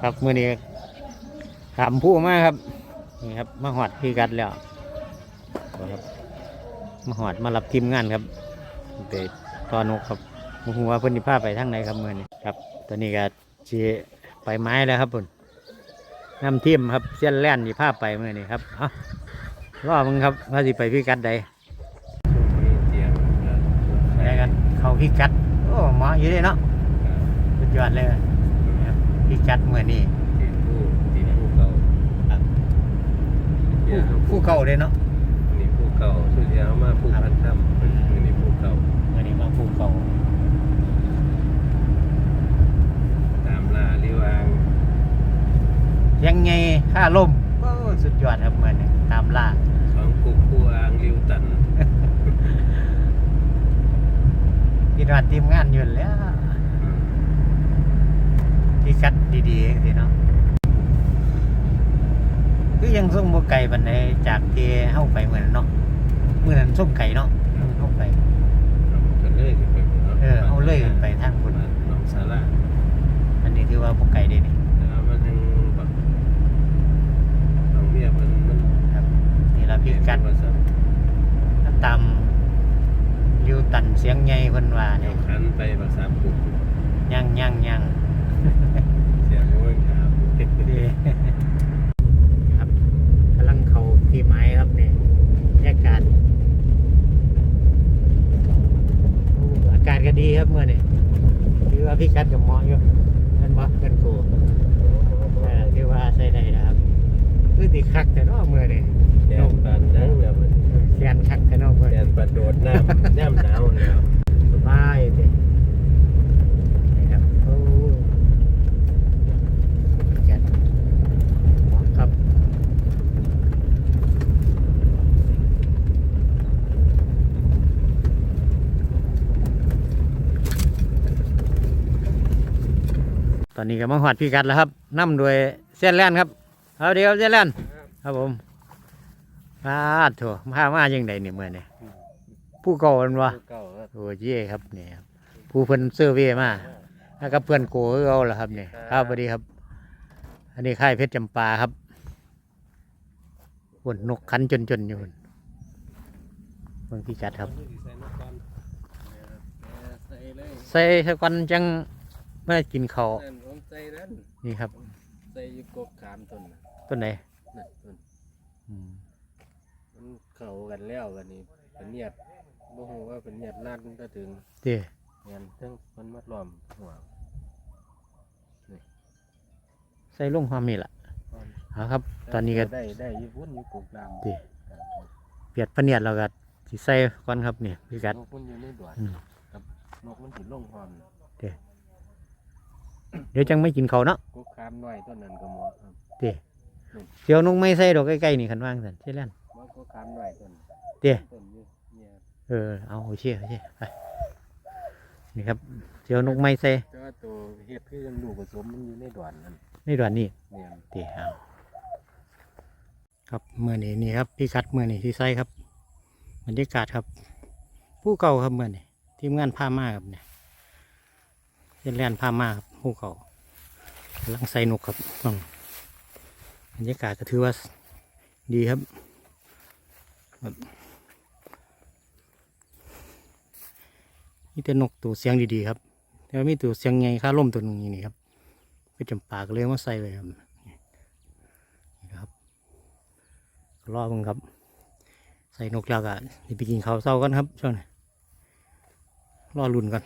ครับมือนี้ถามผู้มากครับ นี่ครับมาหอดพี่กัดแล้วครับมาหอดมารับทีมงานครับเตะตอนกครับหัวาเพิ่นนิพาไปทางไหนครับมือนี้ครับ ตอนนี้ก็ชีไปไม้แล้วครับพุ่นนำทีมครับเส้นแล่นนิพาไปมือนี้ครับเอารอมึงครับว่าสิไปพี่กัดใดมีเตียงครับได้กัน เข้าพี่กัดโอ้เหมาะอยู่เลยเนาะสุด ยอดเลยครับพี่กัดมือนี้ตีนผู้ตีนผู้เก่าครับเดี๋ยวผู้เก่าเลยเนาะนี่ผู้เก่าสุดยาวมาผู้พันธำอันนี้ผู้เก่ามือนี้มาผู้เก่าตามล่าลิวางยังไงค่าล่มโอ้สุดยอดครับมือนี้ตามล่าสองกุ๊กผู้อางลิวตันพี่นวดทีมงานอยู่แล้วอืม ที่คัดดีๆสิเนาะคือยังส่งบ่ไก่บันไดจากที่เฮาไปเหมือนเนาะมื้อนั้นส่งไก่เนาะเฮาไปเราก็เลยขึ้นไปพุ่นนาะเออเอาเลยขึ้นไปทางพุ่นบ้น้องสาระอันนี้ถือว่าบ่ไก่เด้นี่แต่ว่ามันยังแบบน้องเมียมันมันครับ นี่ล่ะพี่กัดว่าซั่นตามริวตันเสียงใหญ่เพิ่นว่าเดี๋นี่ยวคันไปบักสามกุ๊กยังยังยัง เสียงโอ้ยครับ ดี ครับกำลังเข้าที่ไม้ครับนี่บรรยากาศโอ้อากาศก็ดีครับเมื่อนี่ถือว่าพี่กัดกับเหมออยู่นั่นบ่กันโกเออถือว่าใส่ได้นะครับคือติคักแต่เนาะเมื่อนี่แดงปานดังแบบมันแขนคักแต่เนาะเมื่อแดนปานโดดน้ำน้ำหนาวแล้ว สบายสินี่ครับโอ้แกนหมอครับ ตอนนี้ก็มาหอดพี่กัดแล้วครับนำโดยเส้นแล่นครับเอาเดี๋ยวเส้นแล่นครับผมมาโถมามาจังไดเนี่ยเมื่อนี่ผู้เก่าอันวะเก่าครับโอ้เย่ครับเนี่ยครับผู้เพิ่นเสื้อร์เวยมาแล้วก็เพื่อนโกคือเอาล่ะครับเนี่ยครับสวัสดีครับ อันนี้ค่ายเพชรจำปาครับบนนกขันจนจนๆอยู่พุ่นเบิ่งพี่กัดครับ ใส่เลยใส่สักวันจังเมื่อกินข้าวนั่นผมใส่นั่นนี่ครับ ใส่อยู่กบขามต้นน่ะต้นไหนนั่นต้นอืมมันเข้ากันแล้วกันนี่เป็นเนียดบ่ฮู้ว่าเป็นเนียดลาดมันก็ถึงเด้เงี้ยซึ่งมันมัดล้อมหัวใส่ลงความนี่ล่ะเอาครับ ตอนนี้ก็ได้ได้อยี่พุ่นอยู่กบดำเด้เปียดพะเนียดเราก็สิใส่ก่อนครับนี่พี่กัดนกมันอยู่ในดวนอืม กับนกมันถึงลงความ เดี๋ ยวจังไม่กินข้าวเนาะกบขามน้อยต้นนั้นก็เหมาะครับเด้เดี๋ยวนกไม่ใส่ดอกใกล้ๆนี่คันว่างสันใช่แล้วมันกบขามน้อยต้นเด้ต้นอยู่เนี่ยเออเอาโอเคโอเคไปนี่ครับเจียวนกไม้ใส่แต่ว่าตัวเฮ็ดคือยังลูกผสมมันอยู่ในดวนนั่นในด่วนนี้ เนี่ยเดี๋ยวเอาครับเมื่อนี้นี่ครับพี่กัดเมื่อนี้ที่ใส่ครับบรรยากาศครับ ผู้เก่าครับเมื่อนี้ทีมงานผ้ามาครับเนี่ยเส้นแลนผ้ามาครับ ผู้เก่ากำลังใส่นกครับน้องบรรยากาศก็ถือว่าดีครับแบบมีแต่นกตัวเสียงดีๆครับ แต่ว่ามีตัวเสียงไงค่าล่มตัวนึงนี่ครับไปจำปากเลยเอามาใส่เลยครับนี่ครับรอมึงครับ ใส่นกแล้วก็ไปกินข้าวเศร้ากันครับช่วงนี้รอลุ่นกัน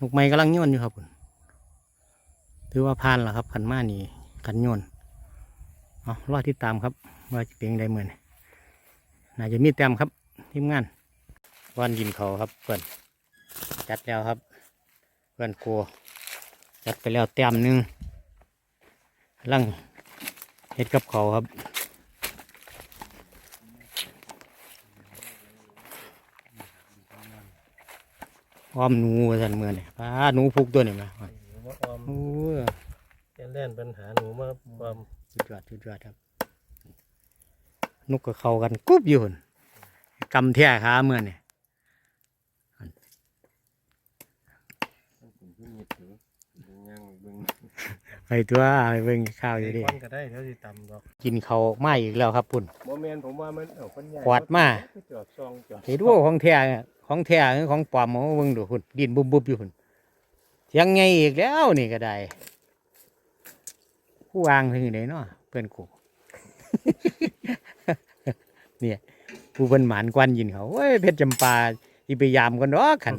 นกไม้กำลังโยนอยู่ครับผม ถือว่าผ่านแล้วครับขันมานี่กันโยนเอารอที่ตามครับ ว่าจะเป็นยังไงเหมือนน่าจะมีแต้มครับทีมงานวันกินเขาครับเพื่อนจัดแล้วครับ เพื่อนกลัวจัดไปแล้วแต้มหนึ่งลังเฮ็ดกับเขาครับอ้อมหนูว่าสันเมือนี่ป้าหนูพุกตัวนี่มา ว่าออมโอ้ยแค่เล่นปัญหาหนูมาความสุดยอดสุดยอดครับ นกกับเขากันกุ๊บอยู่หุ่นกำแท่ขาเมื่อนี่มันถึงที่มีถือยังเบิ่งไปตัวไปเบิ่งข้าวอยู่ดิควันก็ได้เดี๋ยวสิตำดอกกินเขาวมาอีกแล้วครับปุ่นโมเมนผมว่ามันเอาคนใหญ่ขวดมาจอดซองจอดเห็นว่าของแท้อะของแท้คือของปลอมเอามาเบิ่งดูหุ่นดินบุบบุบอยู่หุ่น เสียงไงอีกแล้วนี่ก็ได้ผู้วางถึงไหนเนาะเพื่อนกูเนี่ยผู้เป็นหมานกวนยินเขาเว้ยเพชรจำปาอีไปยามกันดอกขัน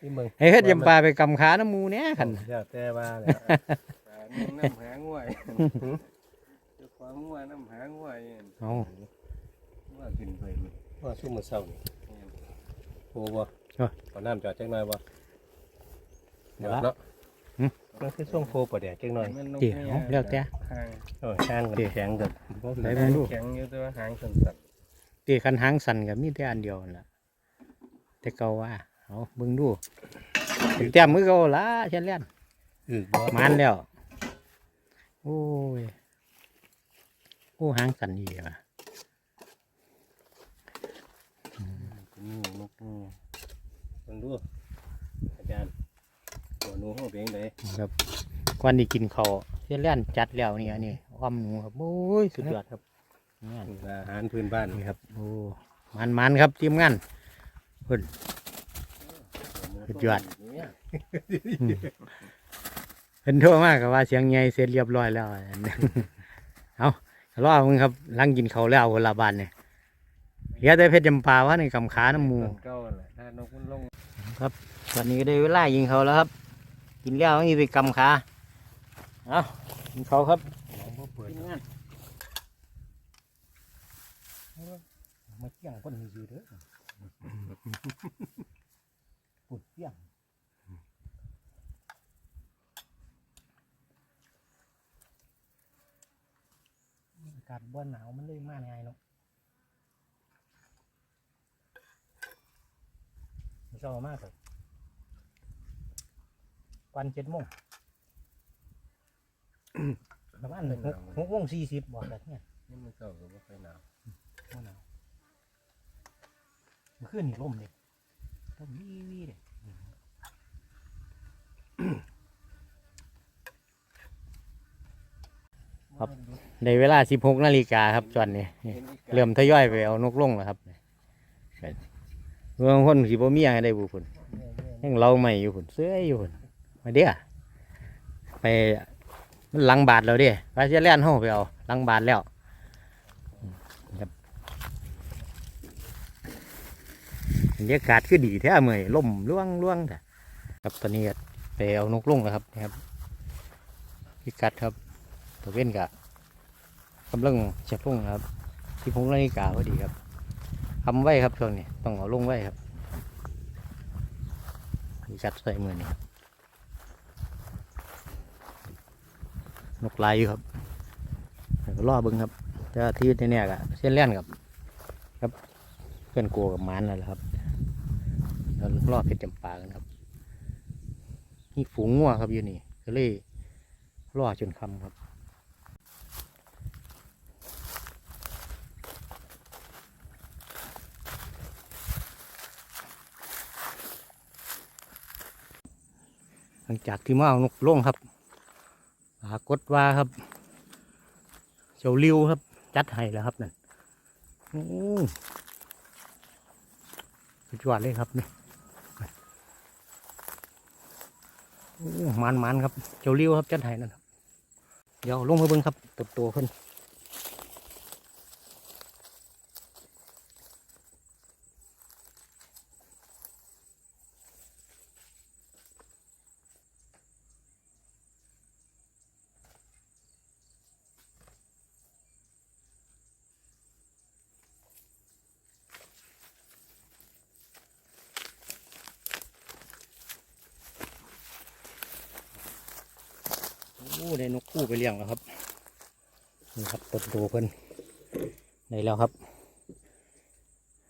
ที่เมืองให้เพชรจำปาไปกำขาน้ำหมูเนี่ยขันเดี๋ยวแต่ว่าแหละน้ำหางวยเจ้าความงัวน้ำหางวยเอาว่ากินไปว่าซุ่มมือเศร้านี่โอ้บ่เอาน้ำจอดจังหน่อยบ่ เดี๋ยวเนาะมันคือช่วงโคปะเดี๋ยวจังหน่อยเดี๋ยวแล้วแต่โอ้ช่างกับแข็งกับไหนมาดูแข็งอยู่แต่ว่าหางสั่นตีคันหางสั่นกับมีแต่อันเดียวนั่นล่ะแต่เก่าว่าเอาเบิ่งดูถึงแต้มมือเก่าละเช่นเล่นๆอือบ่มันแล้วโอ้ยโอ้หางสั่นอีกว่ะ นี่นกนี่เบิ่งดูอาจารย์ตัวหนูเฮาเป็นจังได ครับก่อนที่กินเขาวเช่นเล่นจัดแล้วนี่อันนี้อ้อมหนูครับโอ้ยสุดยอดครับนี่อาหารพื้นบ้านนี่ครับโอ้มันมันๆครับทีมงานสุดยอดเป็นทั่วมากกับว่าเสียงไงเสร็จเรียบร้อยแล้วเอารอมึงครับหลังกินเขาวแล้วคนละบานเนี่ยเหลือแต่เพชรจำปาว่าในกำขาน้ำหมูต้นเก่าแหละถ้านกมันลงตอนนี้ก็ได้เวลายิงเขาแล้วครับ กินแล้วนี่ไปกำขาเอายิงเขาครับหลังบ่เปิดทีมงานมาเกี่ยงคนอยู่เด้อปุดเกี่ยงอากาศบ้านหนาวมันเลยมากไงเนาะมันชอบมากเลย วันเจ็ดโมงประมาณหกหกโมงสี่สิบบอกแบบเนี้ยนี่มันเก่าก็บ่ค่อยหนาวบ่หนาวมันขึ้นนี่ลมเลยลมวีวีเลยครับในเวลาสิบหกนาฬิกาครับจอนนี่นี่เริ่มทยอยไปเอานกลงแล้วครับเมืองคนสิบ่มีอะไรได้บุคุณยังเราใหม่อยู่คุณเสื้ออยู่คุณ มาเดียวไปมันลังบาทแล้วเด้ไปเสียแล่นห้องไปเอาลังบาทแล้วบรรยากาศคือดีแท้เมื่อยล่มล่วงล่วงแต่ครับตอนนี้ไปเอานกลุ่งแล้วครับนะครับพิกัดครับตัวเว้นกะกำลังจะลุ่งครับ ที่พงนาฬิกาพอดีครับทำไว้ครับช่วงนี้ต้องเอาลงไว้ครับพิกัดใส่มือนี่ครับ นกลายอยู่ครับก็ล่อเบิ้งครับ แต่ว่ที่เนี่ยกะเส้นเล่นกับ ครับเพื่อนกลัวกับมันนั่นแหละครับแล้วรอเพชรจำปากันครับนี่ฝูงงัวครับอยู่นี่ก็เลยรอจนคำครับหลังจากที่มาเอานกลงครับากฏว่าครับเจ้าริวครับ จัดให้แล้วครับนั่นโอ้สุดยอดเลยครับนี่โอ้มันมันๆครับ เจ้าริ้วครับจัดให้นั่นครับเดี๋ยวลงมาเบิ่งครับตัวโตเพิ่น ได้นกคู่ไปเลี้ยงแล้วครับนี่ครับตัวโตเพิ่นได้แล้วครับ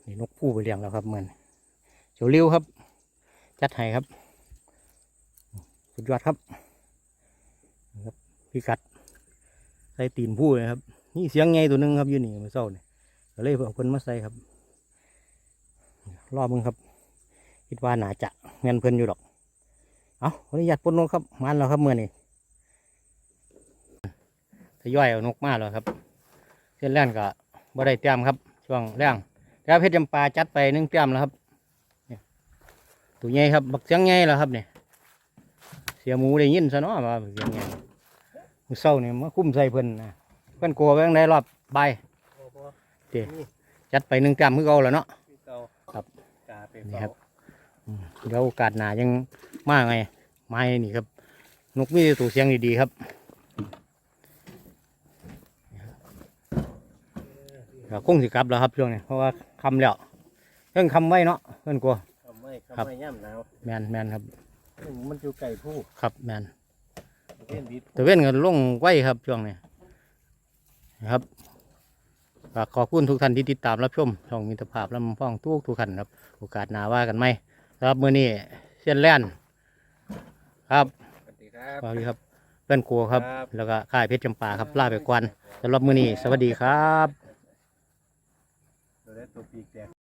นี่นกคู่ไปเลี้ยงแล้วครับเหมือนเจ้าริ้วครับ จัดไห้ครับสุดยอดครับครับพี่กัดใส่ตีนผู้เลยครับ นี่เสียงไงตัวหนึงครับอยู่นี่มื่อเช้าเนี่ยก็เลยเอาคนมาใส่ครับรอบมึงครับ คิดว่าหนาจะเงินเพิ่นอยู่ดอก เอเอาขออนุญาตปลดนกครับมันแล้วครับเมื่อนี้ ทยอยเอานกมาแล้วครับเส้นแล่นก็บ่ได้เตรียมครับ ช่วงแรงแล้วเพชรจำปาจัดไปหนึ่งเตรียมแล้วครับเนี่ยตัวใหญ่ครับบักเสียงใหญ่แล้วครับเนี่ยเสียหมูได้ยินซะเนาะว่าบักเสียงใหญ่มือเศร้าเนี่ยมาคุ้มใส่เพิ่นนะเพิ่นกลัวไปทางใดรอบใบายโอ้โหเตะจัดไปหนึ่งเตรียมมือเก่าแล้วเนาะพี่เก่าครับกาไปนี่เฝ้าครับอืมเดี๋ยวโอกาสหนายังมาไงไม้นี่ครับนกมีแต่ตัวเสียงดีๆครับ ก็คงสิกลับแล้วครับช่วงนี้เพราะว่าคำแล้วเพิ่งคำไว้เนาะเพิ่นกลัว ทำไมครับ ทำไมย่ำหนาวแมนแมนครับอืมมันอยู่ไก่ผู้ครับแมนเล่นดิดแต่เว้นกันลงไว้ครับช่วงนี้นะครับฝากขอบคุณทุกท่านที่ติดตามรับชมช่องมิตรภาพลำพ้องทุกทุกท่านครับ โอกาสหนาว่ากันไหมครับมื้อนี้เส้นแล่นครับสวัสดีครับ สวัสดีครับเพื่อนครัวครับ ครับ แล้วก็ค่ายเพชรจำปาครับลาไปก่อนสำหรับมื้อนี้สวัสดีครับเราได้ตัว ปีกแตก